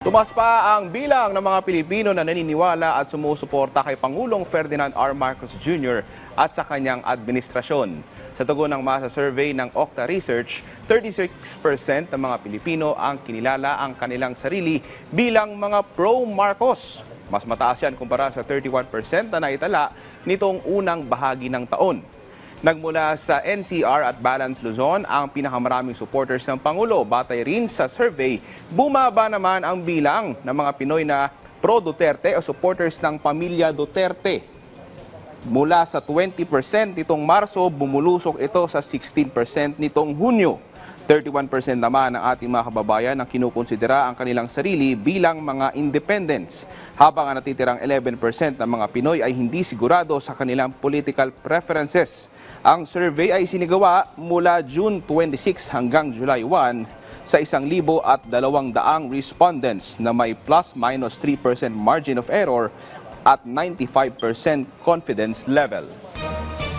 Tumas pa ang bilang ng mga Pilipino na naniniwala at sumusuporta kay Pangulong Ferdinand R. Marcos Jr. at sa kanyang administrasyon. Sa tugon ng masa survey ng Okta Research, 36% ng mga Pilipino ang kinilala ang kanilang sarili bilang mga pro-Marcos. Mas mataas yan kumpara sa 31% na naitala nitong unang bahagi ng taon. Nagmula sa NCR at Balance Luzon ang pinakamaraming supporters ng Pangulo. Batay rin sa survey, bumaba naman ang bilang ng mga Pinoy na pro-Duterte o supporters ng pamilya Duterte. Mula sa 20% nitong Marso, bumulusok ito sa 16% nitong Hunyo. 31% naman ng ating mga kababayan ang kinukonsidera ang kanilang sarili bilang mga independents, habang ang natitirang 11% ng mga Pinoy ay hindi sigurado sa kanilang political preferences. Ang survey ay sinigawa mula June 26 hanggang July 1 sa 1,000 at 200 respondents na may plus-minus 3% margin of error at 95% confidence level.